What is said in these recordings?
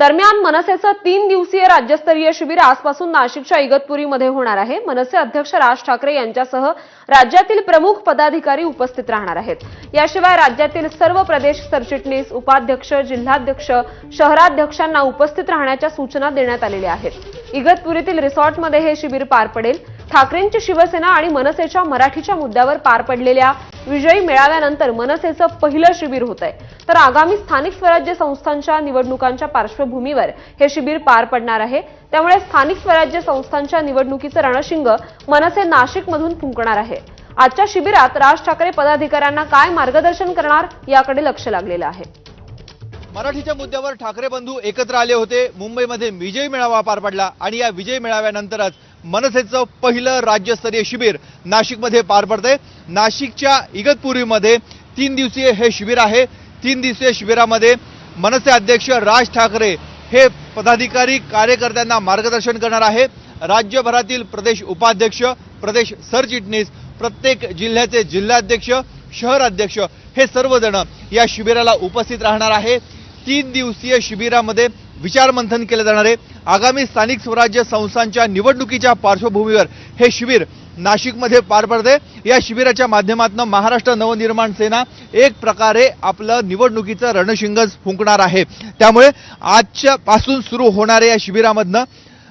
दरम्यान मनसेचं तीन दिवसीय राज्यस्तरीय शिबिर आजपासून नाशिकच्या इगतपुरीमध्ये होणार आहे. मनसे अध्यक्ष राज ठाकरे यांच्यासह राज्यातील प्रमुख पदाधिकारी उपस्थित राहणार आहेत. याशिवाय राज्यातील सर्व प्रदेश सरचिटणीस उपाध्यक्ष जिल्हाध्यक्ष शहराध्यक्षांना उपस्थित राहण्याच्या सूचना देण्यात आलेल्या आहेत. इगतपुरीतील रिसॉर्टमध्ये हे शिबिर पार पडेल. ठाकरेंची शिवसेना आणि मनसेच्या मराठीच्या मुद्द्यावर पार पडलेल्या विजयी मेळाव्यानंतर मनसेचं पहिलं शिबिर होत आहे तर आगामी स्थानिक स्वराज्य संस्थांच्या निवडणुकांच्या पार्श्वभूमीवर हे शिबिर पार पडणार आहे. त्यामुळे स्थानिक स्वराज्य संस्थांच्या निवडणुकीचं रणशिंग मनसे नाशिकमधून फुंकणार आहे. आजच्या शिबिरात राज ठाकरे पदाधिकाऱ्यांना काय मार्गदर्शन करणार याकडे लक्ष लागलेलं आहे. मराठीच्या मुद्द्यावर ठाकरे बंधू एकत्र आले होते. मुंबईमध्ये विजय मेळावा पार पडला आणि या विजय मेळाव्यानंतरच मनसेचं पहिलं राज्यस्तरीय शिबिर नाशिकमध्ये पार पडतंय. नाशिकच्या इगतपुरीमध्ये तीन दिवसीय हे शिबिर आहे. तीन दिवसीय शिबिरामध्ये मनसे अध्यक्ष राज ठाकरे हे पदाधिकारी कार्यकर्त्यांना मार्गदर्शन करणार आहे. राज्यभरातील प्रदेश उपाध्यक्ष प्रदेश सरचिटणीस प्रत्येक जिल्ह्याचे जिल्हाध्यक्ष शहर अध्यक्ष हे सर्वजण या शिबिराला उपस्थित राहणार आहे. तीन दिवसीय शिबिरामध्ये विचारमंथन केले जाणार आहे. आगामी स्थानिक स्वराज्य संस्थांच्या निवडणुकीच्या पार्श्वभूमीवर हे शिबिर नाशिकमध्ये पार पडते. या शिबिराच्या माध्यमातून महाराष्ट्र नवनिर्माण सेना एक प्रकारे आपलं निवडणुकीचं रणशिंगज फुंकणार आहे. त्यामुळे आजच्या पासून सुरू होणाऱ्या या शिबिरामधनं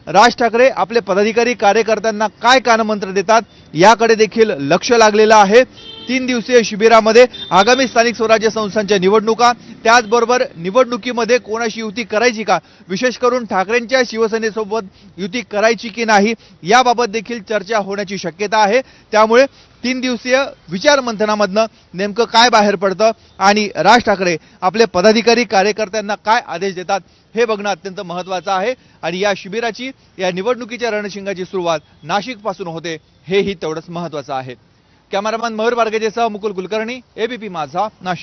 राज ठाकरे आपले पदाधिकारी कार्यकर्त्यांना काय कानमंत्र देतात याकडे देखील लक्ष लागलेलं आहे. तीन दिवसीय शिबिरामध्ये आगामी स्थानिक स्वराज्य संस्थांच्या निवडणुका त्याचबरोबर निवडणुकीमध्ये कोणाशी युती करायची का? विशेष करून ठाकरेंच्या शिवसेनेसोबत युती करायची की नाही? याबाबत देखील चर्चा होण्याची शक्यता आहे. त्यामुळे तीन दिवसीय विचारमंथनामधनं नेमकं काय बाहेर पडतं आणि राज ठाकरे आपले पदाधिकारी कार्यकर्त्यांना काय आदेश देतात हे बघणं अत्यंत महत्त्वाचं आहे. आणि या शिबिराची या निवडणुकीच्या रणशिंगाची सुरुवात नाशिकपासून होते हेही तेवढंच महत्त्वाचं आहे. कॅमेरामॅन मयूर बार्गेजेसह मुकुल कुलकर्णी एबीपी माझा नाशिक.